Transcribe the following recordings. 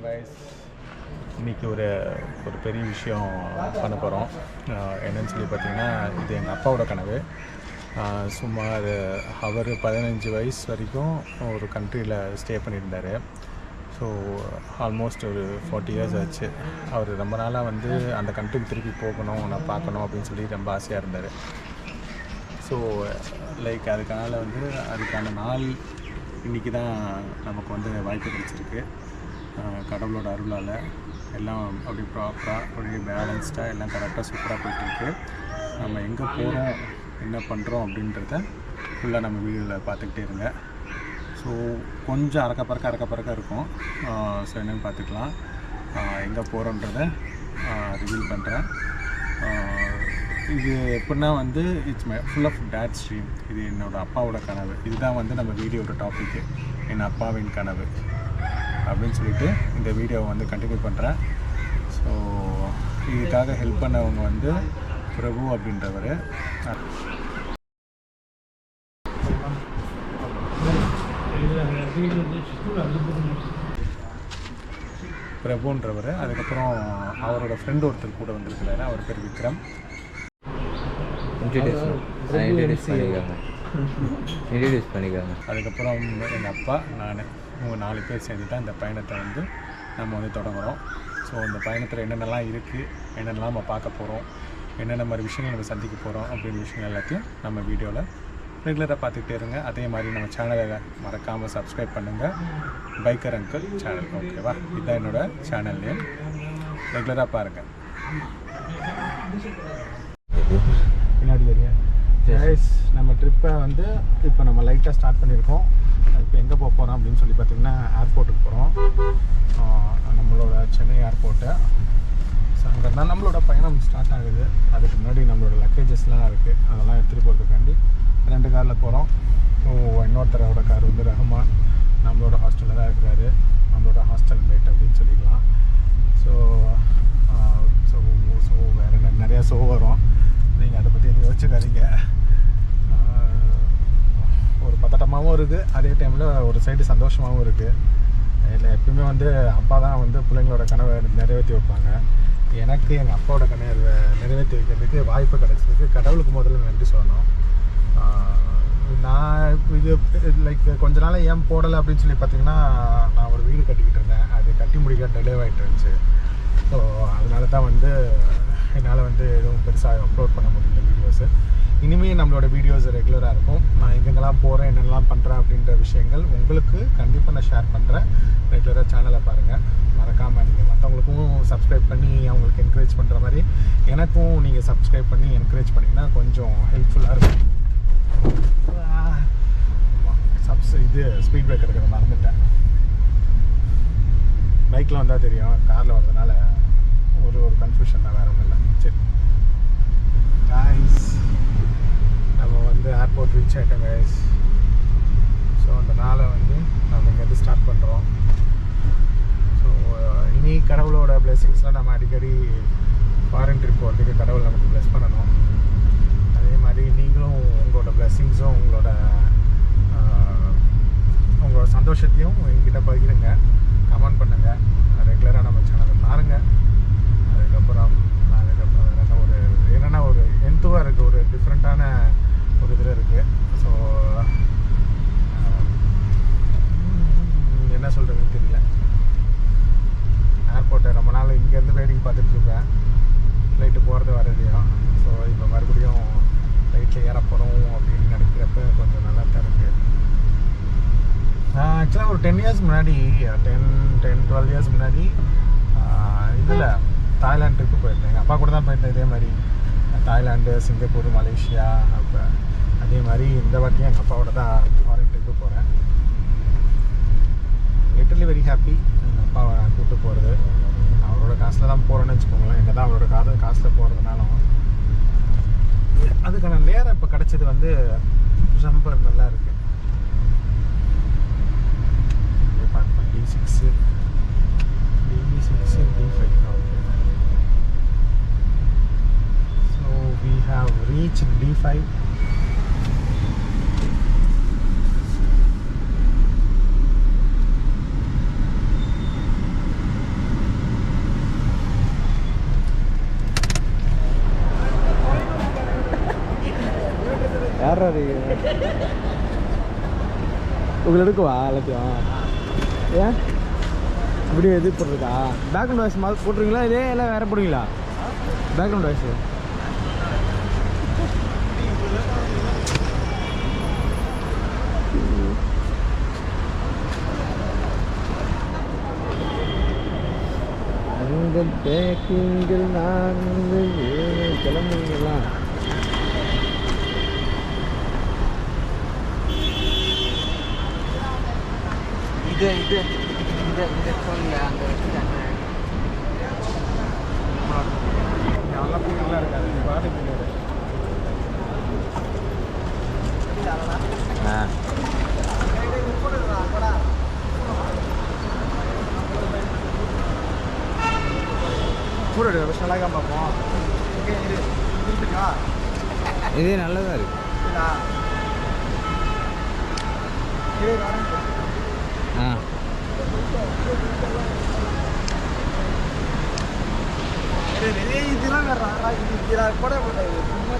வணக்கம் கைஸ் இன்றைக்கி ஒரு ஒரு பெரிய விஷயம் பண்ண போகிறோம் என்னன்னு சொல்லி பார்த்தீங்கன்னா இது எங்கள் அப்பாவோட கனவு. சுமார் அவர் பதினஞ்சு வயசு வரைக்கும் ஒரு கண்ட்ரியில் ஸ்டே பண்ணியிருந்தார். ஸோ ஆல்மோஸ்ட் ஒரு ஃபார்ட்டி இயர்ஸ் ஆச்சு. அவர் ரொம்ப நாளாக வந்து அந்த கண்ட்ரிக்கு திருப்பி போகணும் நான் பார்க்கணும் அப்படின்னு சொல்லி ரொம்ப ஆசையாக இருந்தார். ஸோ லைக் அதுக்கான வந்து அதுக்கான நாள் இன்றைக்கி தான் நமக்கு வந்து வாய்ப்பு கிடைச்சிருக்கு. கடவுளோட அருளால் எல்லாம் அப்படி ப்ராப்பராக அப்படி பேலன்ஸ்டாக எல்லாம் கரெக்டாக சூப்பராக போயிட்டுருக்கு. நம்ம எங்கே போகிறோம் என்ன பண்ணுறோம் அப்படின்றத ஃபுல்லாக நம்ம வீடியோவில் பார்த்துக்கிட்டே இருங்க. ஸோ கொஞ்சம் அறக்க பறக்க அறக்க பறக்க இருக்கும். ஸோ என்னென்னு பார்த்துக்கலாம். எங்கே போகிறோன்றத ரிவீல் பண்ணுறேன் இது எப்படின்னா வந்து it's my full of date stream இது என்னோடய அப்பாவோட கனவு. இதுதான் வந்து நம்ம வீடியோட டாப்பிக்கு என் அப்பாவின் கனவு. அப்படின்னு சொல்லிட்டு இந்த வீடியோவை வந்து கண்டினியூ பண்ணுறேன் ஸோ இதுக்காக ஹெல்ப் பண்ணவங்க வந்து பிரபு அப்படின்றவர். பிரபுன்றவர். அதுக்கப்புறம் அவரோட ஃப்ரெண்ட் ஒருத்தர் கூட வந்திருக்கிறாரு. அவர் பேர் விக்ரம். இன்ட்ரடியூஸ் இன்ட்ரடியூஸ் பண்ணிக்காங்க. இன்ட்ரடியூஸ் பண்ணிக்காங்க. அதுக்கப்புறம் எங்கள் அப்பா நான். இவங்க நாலு பேர் சேர்ந்து தான் இந்த பயணத்தை வந்து நம்ம வந்து தொடங்குறோம். ஸோ இந்த பயணத்தில் என்னென்னலாம் இருக்குது என்னென்னலாம் நம்ம பார்க்க போகிறோம் என்னென்ன மாதிரி விஷயங்கள் நம்ம சந்திக்க போகிறோம் அப்படின்ற விஷயங்கள் எல்லாத்தையும் நம்ம வீடியோவில் ரெகுலராக பார்த்துக்கிட்டே இருங்க. அதே மாதிரி நம்ம சேனலை மறக்காமல் சப்ஸ்கிரைப் பண்ணுங்கள் பைக்கர் அங்கிள் சேனல் ஓகேவா இதுதான் என்னோடய சேனல் நேம் ரெகுலராக பாருங்கள் பின்னாடி வரியா? நம்ம ட்ரிப்பை வந்து இப்போ நம்ம லைட்டாக ஸ்டார்ட் பண்ணியிருக்கோம். இப்போ எங்கே போக போகிறோம் அப்படின்னு சொல்லி பார்த்தீங்கன்னா ஏர்போர்ட்டுக்கு போகிறோம் நம்மளோட சென்னை ஏர்போர்ட்டு ஸோ அங்கே தான் நம்மளோட பயணம் ஸ்டார்ட் ஆகுது. அதுக்கு முன்னாடி நம்மளோட லக்கேஜஸ்லாம் இருக்குது அதெல்லாம் எடுத்துகிட்டு போகிறதுக்காண்டி ரெண்டு காரில் போகிறோம் ஸோ இன்னொருத்தரோட கார் வந்து ரஹ்மான். நம்மளோட ஹாஸ்டலில் தான் இருக்கிறாரு. நம்மளோட ஹாஸ்டல் மேட் அப்படின்னு சொல்லிக்கலாம். ஸோ ஸோ ஸோ வேறு நிறையா ஷோ வரும். நீங்கள் அதை பற்றி எதுவும் யோசிச்சுக்காதீங்க. ஒரு பதட்டமாகவும் இருக்குது அதே டைமில் ஒரு சைடு சந்தோஷமாகவும் இருக்குது இதில் எப்பயுமே வந்து அப்பா தான் வந்து பிள்ளைங்களோட கனவை நிறைவேற்றி வைப்பாங்க. எனக்கு எங்கள் அப்பாவோட கனவை நிறைவேற்றி வைக்கிறதுக்கு வாய்ப்பு கிடைச்சதுக்கு கடவுளுக்கு முதல்ல நன்றி சொல்லணும். நான் இது லைக் கொஞ்ச நாள் ஏன் போடலை அப்படின்னு சொல்லி பார்த்தீங்கன்னா நான் ஒரு வீடு கட்டிக்கிட்டு இருந்தேன். அது கட்டி முடிக்க டிலே ஆகிட்டு இருந்துச்சு. ஸோ அதனால தான் வந்து என்னால் வந்து எதுவும் பெருசாக அப்லோட் பண்ண முடியல வீடியோஸு இனிமேல் நம்மளோட வீடியோஸ் ரெகுலராக இருக்கும். நான் எங்கெங்கெல்லாம் போகிறேன் என்னென்னலாம் பண்ணுறேன் அப்படின்ற விஷயங்கள் உங்களுக்கு கண்டிப்பாக நான் ஷேர் பண்ணுறேன் ரெகுலராக சேனலை பாருங்கள் மறக்காமல் நீங்கள் மற்றவங்களுக்கும் சப்ஸ்கிரைப் பண்ணி அவங்களுக்கு என்கரேஜ் பண்ணுற மாதிரி எனக்கும் நீங்கள் சப்ஸ்கிரைப் பண்ணி என்கரேஜ் பண்ணிங்கன்னா கொஞ்சம் ஹெல்ப்ஃபுல்லாக இருக்கும். சப்ஸ் இது ஸ்பீட் பிரேக் எடுக்கிறத மறந்துட்டேன். பைக்கில் வந்தால் தெரியும். காரில் வர்றதுனால ஒரு ஒரு கன்ஃபியூஷன் தான் வேறு ஒன்றும் இல்லை. சரி. காய்ஸ் வந்து ஏர்போர்ட் ரீச் ஆகிட்டோம் கைஸ் ஸோ அந்த நாளை வந்து நம்ம இங்கேருந்து ஸ்டார்ட் பண்ணுறோம் ஸோ இனி கடவுளோட பிளெஸிங்ஸ்லாம் நம்ம அடிக்கடி ஃபாரின் ட்ரிப் போகிறதுக்கு கடவுள் நமக்கு ப்ளெஸ் பண்ணணும். அதே மாதிரி நீங்களும் உங்களோட பிளெஸிங்ஸும் உங்களோட ஆஹ், உங்களோட சந்தோஷத்தையும் என்கிட்ட பகிருங்க கமெண்ட் பண்ணுங்கள் ரெகுலராக நம்ம சேனலை பாருங்கள் அதுக்கப்புறம் அதுக்கப்புறம் வேற என்ன ஒரு என்னென்னா ஒரு எந்துவாக இருக்குது ஒரு டிஃப்ரெண்ட்டான ஒரு இதில் இருக்குது ஸோ என்ன சொல்கிறதுன்னு தெரியல ஏர்போர்ட்டை ரொம்ப நாள் இங்கேருந்து வேடிக்கை பார்த்துட்டு இருப்பேன் ஃப்ளைட்டு போகிறது வரதையும் ஸோ இப்போ மறுபடியும் ஃப்ளைட்டில் ஏற போகிறோம் அப்படின்னு நினைக்கிறப்ப கொஞ்சம் நல்லா தான் இருக்குது ஆக்சுவலாக ஒரு டென் இயர்ஸ் முன்னாடி டென் டென் டுவெல் இயர்ஸ் முன்னாடி இதில் தாய்லாந்து ட்ரிப்பு போயிருந்தேன். எங்கள் அப்பா கூட தான் போயிருந்தேன் இதே மாதிரி. தாய்லாந்து சிங்கப்பூர் மலேசியா அப்போ அதே மாதிரி இந்த வாட்டியும் எங்கள் அப்பாவோட தான் ஃபாரின் ட்ரிப்பு போகிறேன் லிட்டர்லி வெரி ஹாப்பி எங்கள் அப்பாவை நான் கூப்பிட்டு போகிறது அவரோட காசில் தான் போகிறேன்னு வச்சுக்கோங்களேன். எங்கே தான் அவரோட காதல் காசில் போகிறதுனாலும் அதுக்கான நேரம் இப்போ கிடச்சது வந்து ரொம்ப நல்லா இருக்குது side. யாரா உங்களை எடுக்குவா எல்லாத்தையும்? ஏன்? இப்படி எது போட்டிருக்கா? பேக்ரவுண்ட் வாய்ஸ் மாதிரி போட்டிருங்களா இதே எல்லாம் வேற போடுவீங்களா? பேக்ரவுண்ட் வாய்ஸ் உங்கள் பேக்கிங்கில் நான் கிளம்புங்களா இது இது இந்த இந்த சொல்லி அங்கே ஸ்டாலாக பார்ப்போம். இது நல்லதாக இருக்கு. ஆ. இதெல்லாம் வேற இது இதெல்லாம் கூட சும்மா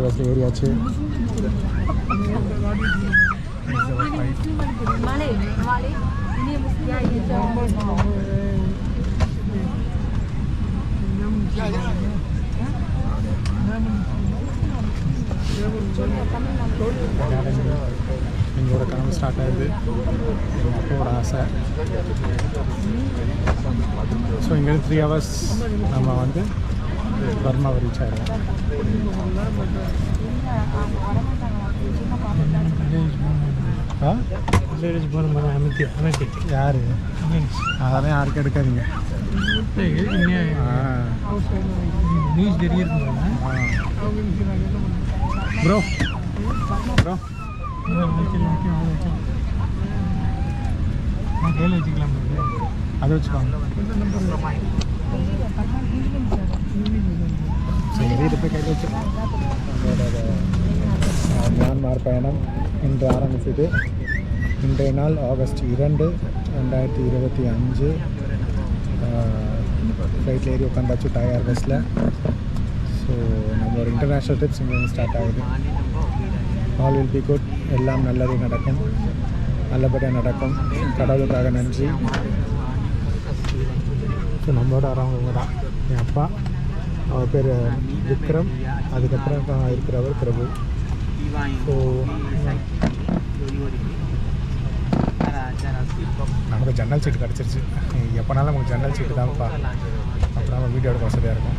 நம்ம தாய் ஏரியாச்சு. எங்களோட கனவு ஸ்டார்ட் ஆகுது. எங்கள் அப்பாவோட ஆசை. ஸோ இங்கேருந்து த்ரீ ஹவர்ஸ் நம்ம வந்து பர்மாவை ரீச் ஆகிடும் லேடிஸ் போன அமைதி அமைதி யார்? அதெல்லாம் யாருக்கும் எடுக்காதீங்க. ஆ. News bro. ப்ரோ. நான் கையில் வச்சுக்கலாம் அதை வச்சுக்கோங்க. சரி கையில் வச்சுக்கோங்க உங்களோட பயணம் இன்று ஆரம்பித்தது. இன்றைய நாள் ஆகஸ்ட் இரண்டு ரெண்டாயிரத்தி இருபத்தி அஞ்சு. ஃப்ளைட்டில் ஏறி உட்காந்தாச்சு டயர் பஸ்ஸில் ஸோ நம்மளோட இன்டர்நேஷ்னல் ட்ரிப்ஸ் இங்கே ஸ்டார்ட் ஆகுது. ஆல் வில் பி குட் எல்லாம் நல்லது நடக்கும். நல்லபடியாக நடக்கும். கடவுளுக்காக நன்றி. ஸோ நம்மளோட வரவங்க தான். என் அப்பா. அவர் பேர் விக்ரம். அதுக்கப்புறம் இருக்கிறவர் பிரபு. ஸோ நமக்கு ஜன்னல் சீட்டு கிடச்சிருச்சு. எப்போனாலும் நமக்கு ஜன்னல் சீட்டு தான்ப்பா. அப்புறம் நம்ம வீடியோ எடுக்க வசதியாக இருக்கும்.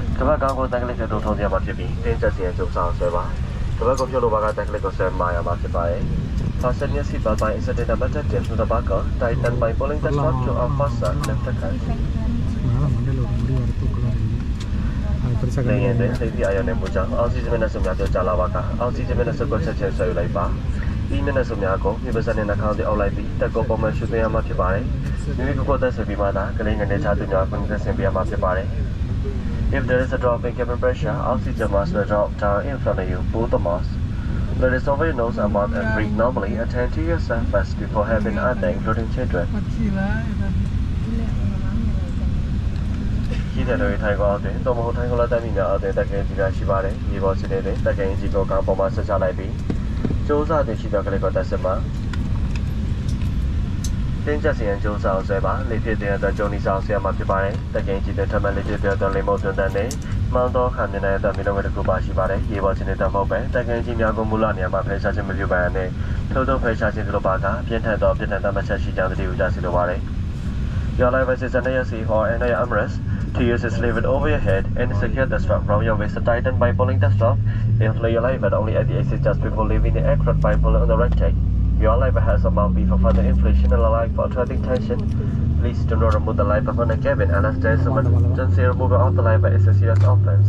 တပတ်ကောင်းကိုတန်ကလစ်ကတို့ထုံးပြမှာဖြစ်ပြီးတင်းချက်စီရဲ့ကျုံဆောင်ဆွဲပါတပတ်ကိုပြုတ်လို့ပါကတန်ကလစ်ကိုဆွဲမှာရမှာဖြစ်ပါတယ်ဖာစနီယစီဘာဘိုင်အစ်တဲ့နံပါတ်10သူတပတ်ကတိုက်တန်ပိုင်ပိုလင်းတက်ဆော့ချူအဖာဆာလက်တက်ခိုင်းပရိသတ်ကနေနဲ့သိပြအရောင်းနေမှုကြောင့်အောက်ဆီဂျင်နဲ့ဆုံများကြောင့်ကြာလာပါကအောက်ဆီဂျင်နဲ့ဆက်ကွက်ချက်ချက်ဆွဲယူလိုက်ပါဒီနေ့နဲ့ဆုံများကိုမြေပစနဲ့နှာခေါင်းတွေအောက်လိုက်ပြီးတက်ကောပုံမှန်ရှုပ်ပေးရမှာဖြစ်ပါတယ်မိမိကိုယ်ကိုယ်သက်ဆွဲပြီးမှသာကလေးငယ်နဲ့ခြားသူများကိုယ်သက်ဆင်ပေးရမှာဖြစ်ပါတယ် If there is a drop in cabin pressure, oxygen mask will drop down in front of you, both the masks. Let us over your nose and mouth and breathe normally. Attend to yourself first before having other, including children. ကြီးတဲ့တွေထိုင်ကောင်းတဲ့တော့မဟုတ်ထိုင်ကောင်းလက်တမ်းမိများအတဲ့တက်ကင်းကြီးကရှိပါတယ်။ဒီပေါ်စီနေတဲ့တက်ကင်းကြီးကိုကောင်းပေါ်မှာဆက်ချလိုက်ပြီးစ조사တဲ့ရှိတဲ့ကလေးကိုတက်စမှာ တင်းကျပ်စီရင်စ조사အောင်ဆွဲပါလေဖြစ်တဲ့အတွက်ဂျုံနီဆောင်ဆရာမှာဖြစ်ပါတယ်။တက်ကင်းကြီးတဲ့ထမလေးဖြစ်တဲ့အတွက်လေမုတ်တွန်းတန်းနေမောင်းတော့ခံနေတဲ့အမျိုးလုံးတစ်ခုပါရှိပါတယ်။ဒီပေါ်စီနေတဲ့မဟုတ်ပဲတက်ကင်းကြီးများကိုမူလနေရာမှာဖယ်ရှားခြင်းမပြုပါနဲ့ထို့သောဖယ်ရှားခြင်းတို့ပါကပြင်းထန်သောပြင်းထန်သောမချက်ရှိကြောင်းတတိယကြစီလိုပါတယ်။ Your life is under your seat or under your armrest. To use is leave it over your head and secure the strap around your waist tighten by pulling the strap. Inflate your life but only at the exit just before leaving the aircraft by pulling on the right check. Your life has about be before further inflation and a life for traffic tension. Please do not remove the life from the cabin unless there is emergency removal of the life is a serious offense.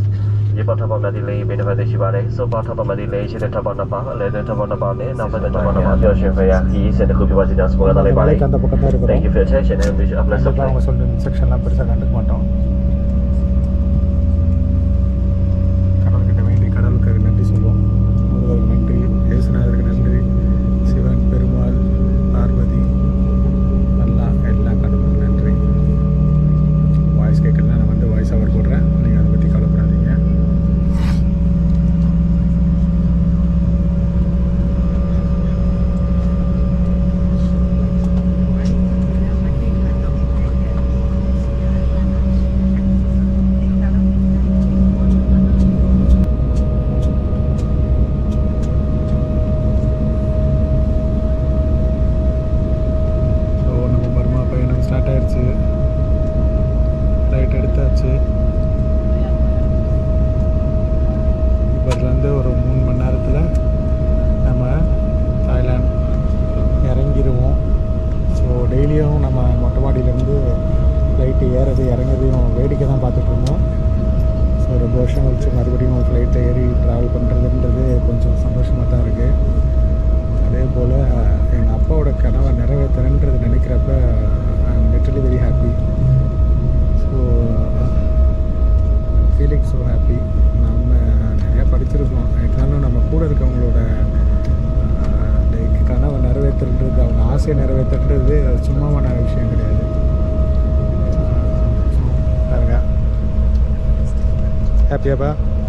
ရေပတ်ထပ်ပေါ်မှာဒီလေးဘေးတစ်ဖက်သိရှိပါတယ်။ဆိုပါထပ်ပေါ်မှာဒီလေးရှိတဲ့ထပ်ပေါ်နှစ်ပါအလဲတဲ့ထပ်ပေါ်နှစ်ပါနဲ့နောက်ဘက်တဲ့ထပ်ပေါ်နှစ်ပါပြောရှင်ဖေးရဒီစတဲ့ခုပြပါစီတာစပေါ်ကတလေးပါလေ။ Thank you for your attention and wish you a blessed day. 接班。